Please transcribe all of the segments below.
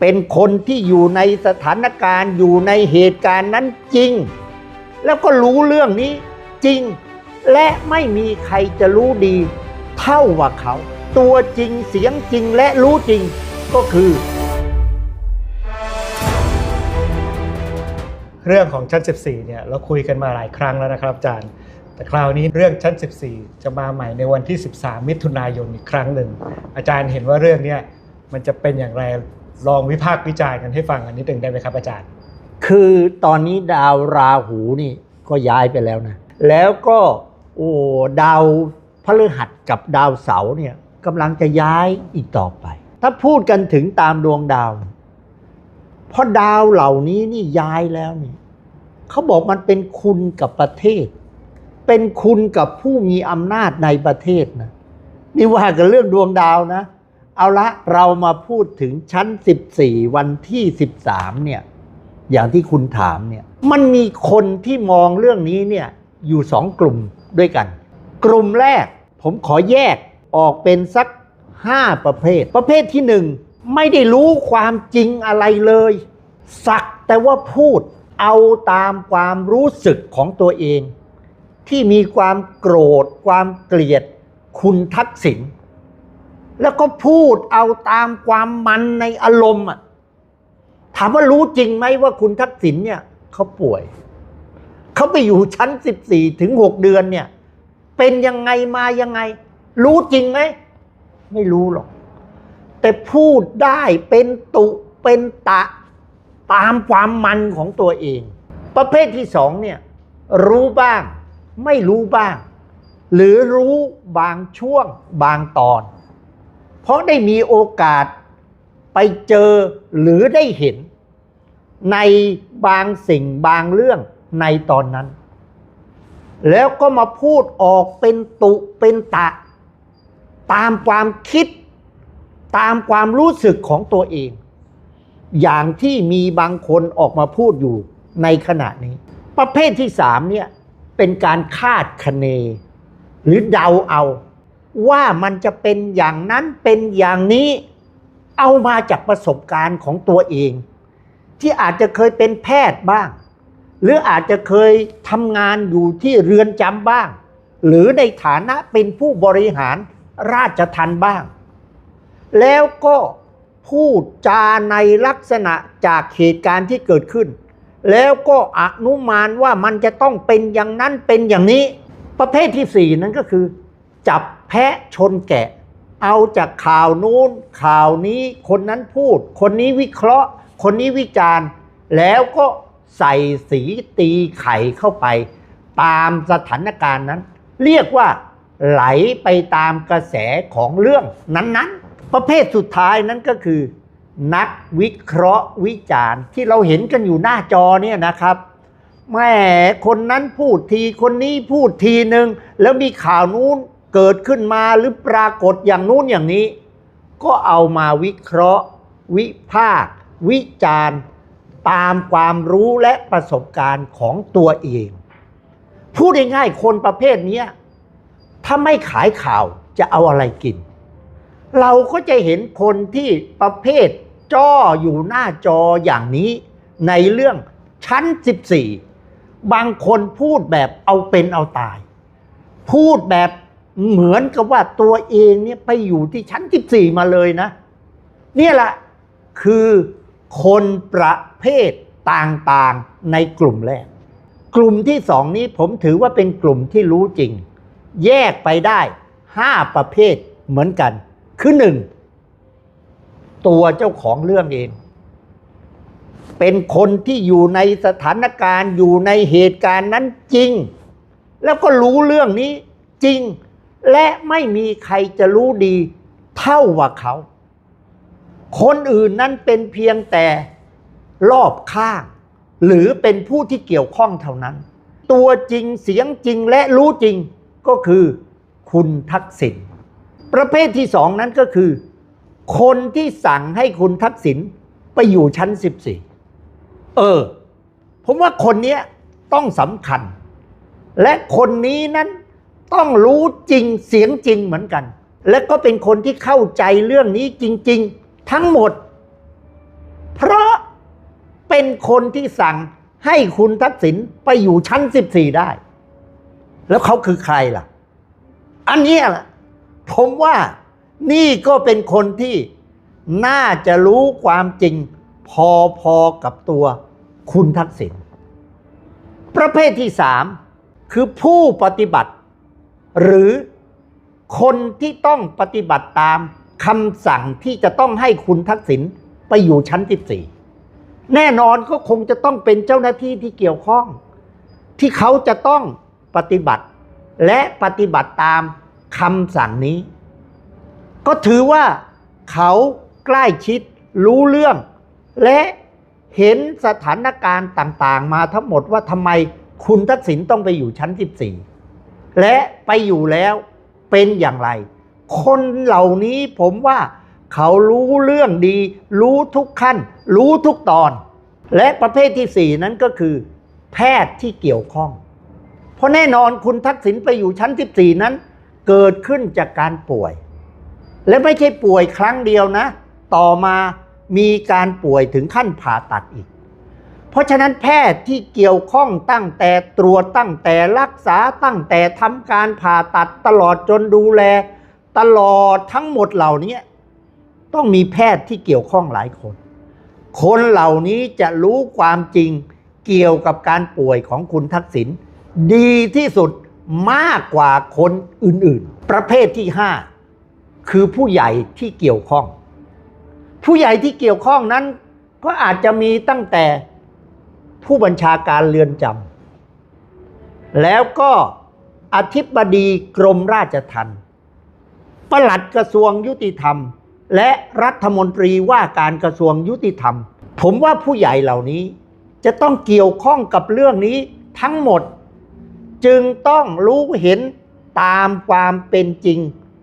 เป็นคนที่อยู่ในสถานการณ์อยู่ในเหตุการณ์นั้นจริง แล้วก็รู้เรื่องนี้จริง และไม่มีใครจะรู้ดี เท่าว่าเขา ตัวจริงเสียงจริงและรู้จริงก็คือ เรื่องของชั้น 14เนี่ยเราคุยกันมาหลายครั้งแล้วนะครับอาจารย์แต่คราวนี้เรื่องชั้น 14 จะมาใหม่ในวันที่ 13 มิถุนายนอีกครั้งหนึ่ง อาจารย์เห็นว่าเรื่องนี้มันจะเป็นอย่างไร ลองวิพากษ์วิจารณ์กันให้ฟังกันนิดหนึ่งได้ไหมครับอาจารย์ คือตอนนี้ดาวราหูนี่ก็ย้ายไปแล้วนะ แล้วก็โอ้ดาวพฤหัสกับดาวเสาร์เนี่ยกำลังจะย้ายอีกต่อไป ถ้าพูดกันถึงตามดวงดาว เพราะดาวเหล่านี้นี่ย้ายแล้วนี่เขาบอกมันเป็นคุณกับประเทศ เป็นคุณกับผู้มีอำนาจในประเทศนะนี่ว่ากันเรื่องดวงดาวนะ เอาละเรามาพูดถึงชั้น 14 วันที่ 13 เนี่ย อย่างที่คุณถามเนี่ย มันมีคนที่มองเรื่องนี้เนี่ยอยู่สองกลุ่มด้วยกัน กลุ่มแรกผมขอแยกออกเป็นสัก 5 ประเภท ประเภทที่หนึ่งไม่ได้รู้ความจริงอะไรเลย สักแต่ว่าพูดเอาตามความรู้สึกของตัวเอง ที่มีความโกรธ ความเกลียด คุณทักษิณ แล้วก็พูดเอาตามความมันในอารมณ์อะถามว่ารู้จริงไหมว่าคุณทักษิณเนี่ยเขาป่วย เขาไปอยู่ชั้น14ถึง6เดือนเนี่ย เป็นยังไงมายังไง รู้จริงไหมไม่รู้หรอก แต่พูดได้เป็นตุเป็นตะตามความมันของตัวเอง ประเภทที่สองเนี่ย รู้บ้าง ไม่รู้บ้าง หรือรู้บางช่วงบางตอน เพราะได้มีโอกาสไปเจอหรือได้เห็น ในบางสิ่งบางเรื่องในตอนนั้น แล้วก็มาพูดออกเป็นตุเป็นตะ ตามความคิด ตามความรู้สึกของตัวเอง อย่างที่มีบางคนออกมาพูดอยู่ในขณะนี้ ประเภทที่สามเนี่ยเป็นการคาดคะเน หรือเดาเอา ว่ามันจะเป็นอย่างนั้นเป็นอย่างนี้เอามาจากประสบการณ์ของตัวเอง ที่อาจจะเคยเป็นแพทย์บ้าง หรืออาจจะเคยทำงานอยู่ที่เรือนจำบ้าง หรือในฐานะเป็นผู้บริหารราชทันบ้าง แล้วก็พูดจาในลักษณะจากเหตุการณ์ที่เกิดขึ้น แล้วก็อนุมานว่ามันจะต้องเป็นอย่างนั้นเป็นอย่างนี้ ประเภทที่สี่นั้นก็คือ จับ แพะชนแกะ เอาจากข่าวนู้นข่าวนี้คนนั้นพูด คนนี้วิเคราะห์ คนนี้วิจารณ์ แล้วก็ใส่สีตีไข่เข้าไป ตามสถานการณ์นั้น เรียกว่าไหลไปตามกระแสของเรื่องนั้นๆ ประเภทสุดท้ายนั้นก็คือ นักวิเคราะห์วิจารณ์ ที่เราเห็นกันอยู่หน้าจอเนี่ยนะครับแม่คนนั้นพูดทีคนนี้พูดทีหนึ่งแล้วมีข่าวนู้น เกิดขึ้นมาหรือปรากฏอย่างนู้นอย่างนี้ ก็เอามาวิเคราะห์ วิพากษ์วิจารณ์ตามความรู้และประสบการณ์ของตัวเอง พูดง่ายๆคนประเภทนี้ถ้าไม่ขายข่าวจะเอาอะไรกิน เราก็จะเห็นคนที่ประเภทจ้ออยู่หน้าจออย่างนี้ในเรื่องชั้น 14 บางคนพูดแบบเอาเป็นเอาตาย พูดแบบ เหมือนกับว่าตัวเองเนี่ยไปอยู่ที่ชั้น14มาเลยนะ เนี่ยแหละคือคนประเภทต่างๆในกลุ่มแรก กลุ่มที่สองนี้ผมถือว่าเป็นกลุ่มที่รู้จริง แยกไปได้5ประเภทเหมือนกัน คือหนึ่งตัวเจ้าของเรื่องเอง เป็นคนที่อยู่ในสถานการณ์อยู่ในเหตุการณ์นั้นจริง แล้วก็รู้เรื่องนี้จริง และไม่มีใครจะรู้ดีเท่าว่าเขา คนอื่นนั้นเป็นเพียงแต่รอบข้าง หรือเป็นผู้ที่เกี่ยวข้องเท่านั้น ตัวจริงเสียงจริงและรู้จริงก็คือคุณทักษิณประเภทที่สองนั้นก็คือ คนที่สั่งให้คุณทักษิณไปอยู่ชั้น 14 เออ ผมว่าคนนี้ต้องสำคัญ และคนนี้นั้น ต้องรู้จริงเสียงจริงเหมือนกัน และก็เป็นคนที่เข้าใจเรื่องนี้จริง ๆ ทั้งหมด เพราะเป็นคนที่สั่งให้คุณทักษิณไปอยู่ชั้น 14 ได้ แล้วเขาคือใครล่ะ อันนี้ล่ะผมว่านี่ก็เป็นคนที่น่าจะรู้ความจริงพอๆกับตัวคุณทักษิณประเภทที่สามคือผู้ปฏิบัติ หรือคนที่ต้องปฏิบัติตามคำสั่งที่จะต้องให้คุณทักษิณไปอยู่ชั้น 14 แน่นอนก็คงจะต้องเป็นเจ้าหน้าที่ที่เกี่ยวข้อง ที่เขาจะต้องปฏิบัติ และปฏิบัติตามคำสั่งนี้ ก็ถือว่าเขาใกล้ชิดรู้เรื่อง และเห็นสถานการณ์ต่างๆ มาทั้งหมดว่าทำไมคุณทักษิณต้องไปอยู่ชั้น 14 และไปอยู่แล้วเป็นอย่างไร คนเหล่านี้ผมว่าเขารู้เรื่องดี รู้ทุกขั้น รู้ทุกตอน และประเภทที่สี่นั้นก็คือ แพทย์ที่เกี่ยวข้อง เพราะแน่นอนคุณทักษิณไปอยู่ชั้น 14 นั้น เกิดขึ้นจากการป่วย และไม่ใช่ป่วยครั้งเดียวนะ ต่อมามีการป่วยถึงขั้นผ่าตัดอีก เพราะฉะนั้นแพทย์ที่เกี่ยวข้องตั้งแต่ตรวจตั้งแต่รักษาตั้งแต่ทำการผ่าตัดตลอดจนดูแล ตลอดทั้งหมดเหล่านี้ต้องมีแพทย์ที่เกี่ยวข้องหลายคน คนเหล่านี้จะรู้ความจริงเกี่ยวกับการป่วยของคุณทักษิณดีที่สุดมากกว่าคนอื่นๆ ประเภทที่ห้าคือผู้ใหญ่ที่เกี่ยวข้อง ผู้ใหญ่ที่เกี่ยวข้องนั้นก็อาจจะมีตั้งแต่ ผู้บัญชาการเรือนจำแล้วก็อธิบดีกรมราชทัณฑ์ปลัดกระทรวงยุติธรรม และรัฐมนตรีว่าการกระทรวงยุติธรรม ผมว่าผู้ใหญ่เหล่านี้จะต้องเกี่ยวข้องกับเรื่องนี้ทั้งหมด จึงต้องรู้เห็นตามความเป็นจริง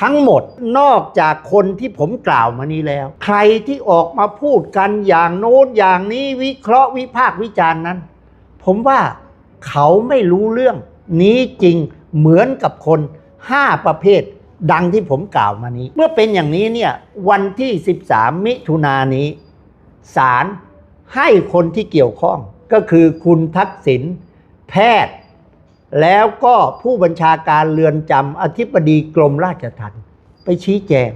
ทั้งหมดนอกจากคนที่ผมกล่าวมานี้แล้ว ใครที่ออกมาพูดกันอย่างโน้นอย่างนี้วิเคราะห์วิพากษ์วิจารณ์นั้น ผมว่าเขาไม่รู้เรื่องนี้จริงเหมือนกับคนห้าประเภทดังที่ผมกล่าวมานี้ เมื่อเป็นอย่างนี้เนี่ยวันที่ 13 มิถุนายนนี้ศาลให้คนที่เกี่ยวข้องก็คือคุณทักษิณแพทย์ แล้วก็ผู้บัญชาการเรือนจำอธิบดีกรมราชทัณฑ์ไปชี้แจง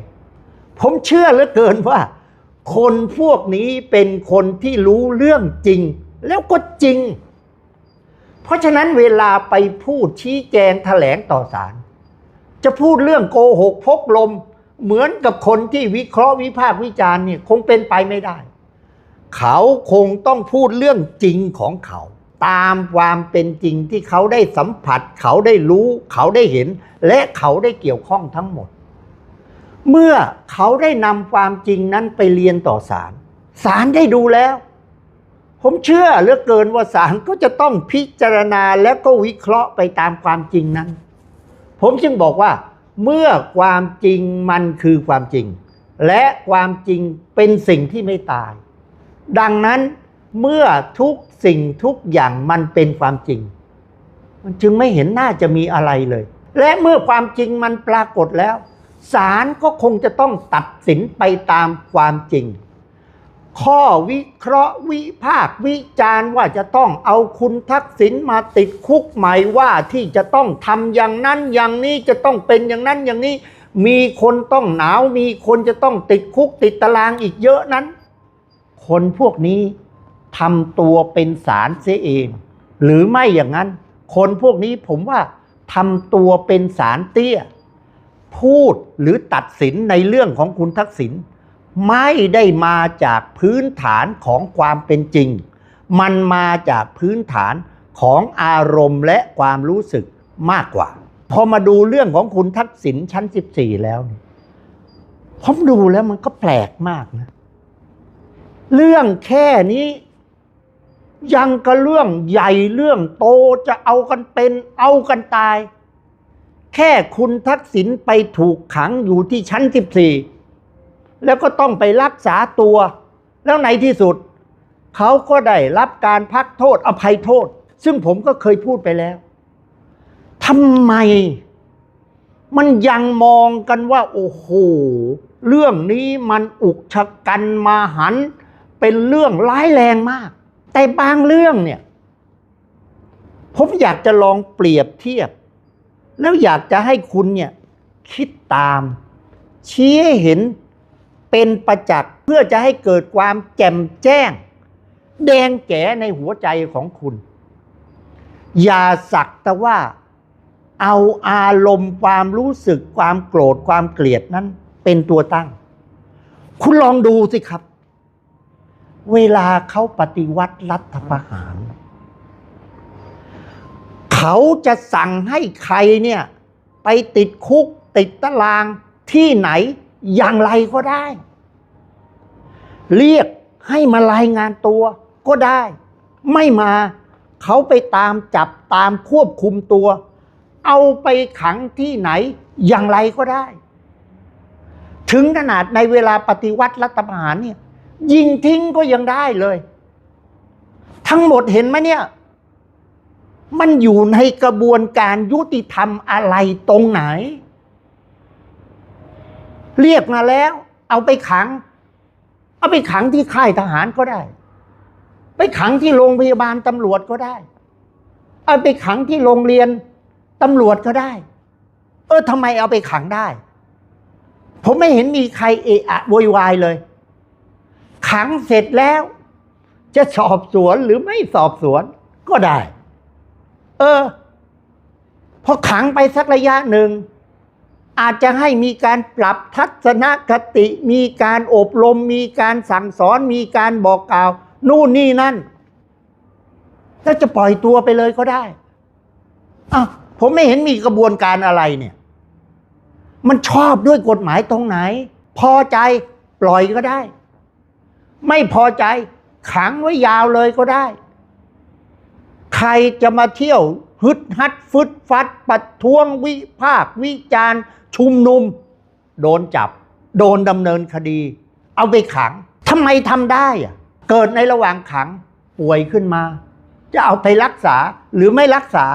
ผมเชื่อเหลือเกินว่า คนพวกนี้เป็นคนที่รู้เรื่องจริง แล้วก็จริง เพราะฉะนั้นเวลาไปพูดชี้แจงแถลงต่อศาลจะพูดเรื่องโกหกพกลม เหมือนกับคนที่วิเคราะห์วิพากษ์วิจารณ์เนี่ยคงเป็นไปไม่ได้ เขาคงต้องพูดเรื่องจริงของเขา ตามความเป็นจริงที่เขาได้สัมผัส เขาได้รู้ เขาได้เห็น และเขาได้เกี่ยวข้องทั้งหมด เมื่อเขาได้นำความจริงนั้นไปเรียนต่อศาลศาลได้ดูแล้ว ผมเชื่อเหลือเกินว่าศาลก็จะต้องพิจารณาและก็วิเคราะห์ไปตามความจริงนั้น ผมจึงบอกว่า เมื่อความจริงมันคือความจริง และความจริงเป็นสิ่งที่ไม่ตาย ดังนั้นเมื่อทุก สิ่งทุกอย่างมันเป็นความจริง มันจึงไม่เห็นน่าจะมีอะไรเลย และเมื่อความจริงมันปรากฏแล้วศาลก็คงจะต้องตัดสินไปตามความจริง ข้อวิเคราะห์วิพากษ์วิจารณ์ว่าจะต้องเอาคุณทักษิณมาติดคุกใหม่ว่าที่จะต้องทำอย่างนั้นอย่างนี้จะต้องเป็นอย่างนั้นอย่างนี้ มีคนต้องหนาวมีคนจะต้องติดคุกติดตารางอีกเยอะนั้น คนพวกนี้ ทำตัวเป็นสารเสียเอง หรือไม่อย่างนั้น คนพวกนี้ผมว่าทำตัวเป็นสารเตี้ย พูดหรือตัดสินในเรื่องของคุณทักษิณไม่ได้มาจากพื้นฐานของความเป็นจริง มันมาจากพื้นฐานของอารมณ์และความรู้สึกมากกว่า พอมาดูเรื่องของคุณทักษิณชั้น 14 แล้วผมดูแล้วมันก็แปลกมากนะ เรื่องแค่นี้ ยังกับเรื่องใหญ่เรื่องโตจะเอากันเป็นเอากันตาย แค่คุณทักษิณไปถูกขังอยู่ที่ชั้น 14 แล้วก็ต้องไปรักษาตัว แล้วในที่สุด เขาก็ได้รับการพักโทษอภัยโทษ ซึ่งผมก็เคยพูดไปแล้วทำไม มันยังมองกันว่า โอ้โห เรื่องนี้มันอุกชะกันมาหัน เป็นเรื่องร้ายแรงมาก แต่บางเรื่องเนี่ย ผมอยากจะลองเปรียบเทียบ แล้วอยากจะให้คุณเนี่ยคิดตาม ชี้ให้เห็นเป็นประจักษ์เพื่อจะให้เกิดความแจ่มแจ้ง แดงแก๋ในหัวใจของคุณ อย่าสักแต่ว่าเอาอารมณ์ความรู้สึกความโกรธความเกลียดนั้นเป็นตัวตั้ง คุณลองดูสิครับ เวลาเขาปฏิวัติรัฐประหาร เขาจะสั่งให้ใครเนี่ย ไปติดคุกติดตารางที่ไหนอย่างไรก็ได้ เรียกให้มารายงานตัวก็ได้ ไม่มาเขาไปตามจับตามควบคุมตัว เอาไปขังที่ไหนอย่างไรก็ได้ ถึงขนาดในเวลาปฏิวัติรัฐประหารเนี่ย ยิงทิ้งก็ยังได้เลย ทั้งหมดเห็นไหมเนี่ย มันอยู่ในกระบวนการยุติธรรมอะไรตรงไหน เรียกมาแล้ว เอาไปขัง เอาไปขังที่ค่ายทหารก็ได้ ไปขังที่โรงพยาบาลตำรวจก็ได้ เอาไปขังที่โรงเรียนตำรวจก็ได้ เออทำไมเอาไปขังได้ ผมไม่เห็นมีใครเอะอะโวยวายเลย ขังเสร็จแล้ว จะสอบสวนหรือไม่สอบสวนก็ได้ เออ พอขังไปสักระยะหนึ่ง อาจจะให้มีการปรับทัศนคติ มีการอบรม มีการสั่งสอน มีการบอกกล่าว นู่นนี่นั่นแล้วจะปล่อยตัวไปเลยก็ได้อ้าวผมไม่เห็นมีกระบวนการอะไรเนี่ย มันชอบด้วยกฎหมายตรงไหน พอใจปล่อยก็ได้ ไม่พอใจ ขังไว้ยาวเลยก็ได้ ใครจะมาเที่ยวฮึดฮัดฟึดฟัด ปัดท้วงวิพากวิจารณ์ชุมนุม โดนจับ โดนดำเนินคดี เอาไปขังทำไมทำได้อะเกิดในระหว่างขังป่วยขึ้นมา จะเอาไปรักษาหรือไม่รักษา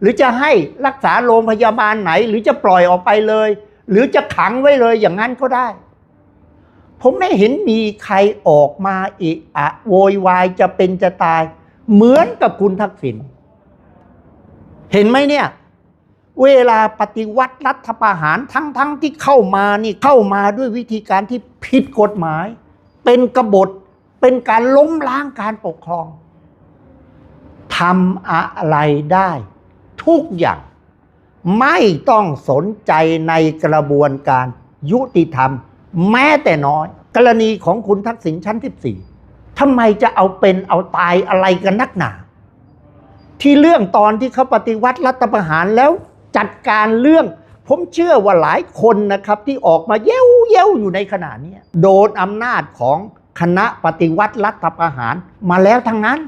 หรือจะให้รักษาโรงพยาบาลไหน หรือจะปล่อยออกไปเลย หรือจะขังไว้เลยอย่างนั้นก็ได้ ผมไม่เห็นมีใครออกมาอีอะโวยวายจะเป็นจะตาย เหมือนกับคุณทักษิณเห็นไหมเนี่ย เวลาปฏิวัติรัฐประหารทั้งๆทที่เข้ามานี่เข้ามาด้วยวิธีการที่ผิดกฎหมาย เป็นกบฏเป็นการล้มล้างการปกครองทำอะไรได้ ทุกอย่างไม่ต้องสนใจในกระบวนการยุติธรรม แม้แต่น้อย กรณีของคุณทักษิณชั้น14ทำไมจะเอาเป็นเอาตายอะไรกันนักหนา ที่เรื่องตอนที่เขาปฏิวัติรัฐประหารแล้วจัดการเรื่อง ผมเชื่อว่าหลายคนนะครับที่ออกมาเย้วเย้วอยู่ในขณะนี้โดนอำนาจของคณะปฏิวัติรัฐประหารมาแล้วทั้งนั้น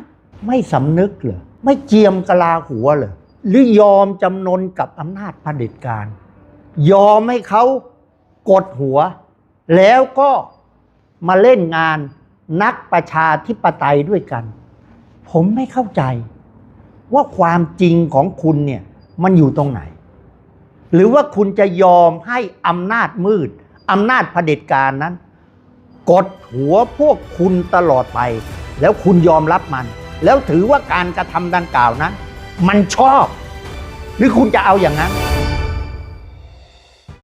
ไม่สำนึกเหรอไม่เจียมกะลาหัวเหรอหรือยอมจำนนกับอำนาจเผด็จการ ยอมให้เขากดหัว แล้วก็มาเล่นงานนักประชาธิปไตยด้วยกัน ผมไม่เข้าใจ ว่าความจริงของคุณเนี่ยมันอยู่ตรงไหน หรือว่าคุณจะยอมให้อำนาจมืดอำนาจเผด็จการนั้น กดหัวพวกคุณตลอดไป แล้วคุณยอมรับมัน แล้วถือว่าการกระทำดังกล่าวนั้น มันชอบ หรือคุณจะเอาอย่างนั้น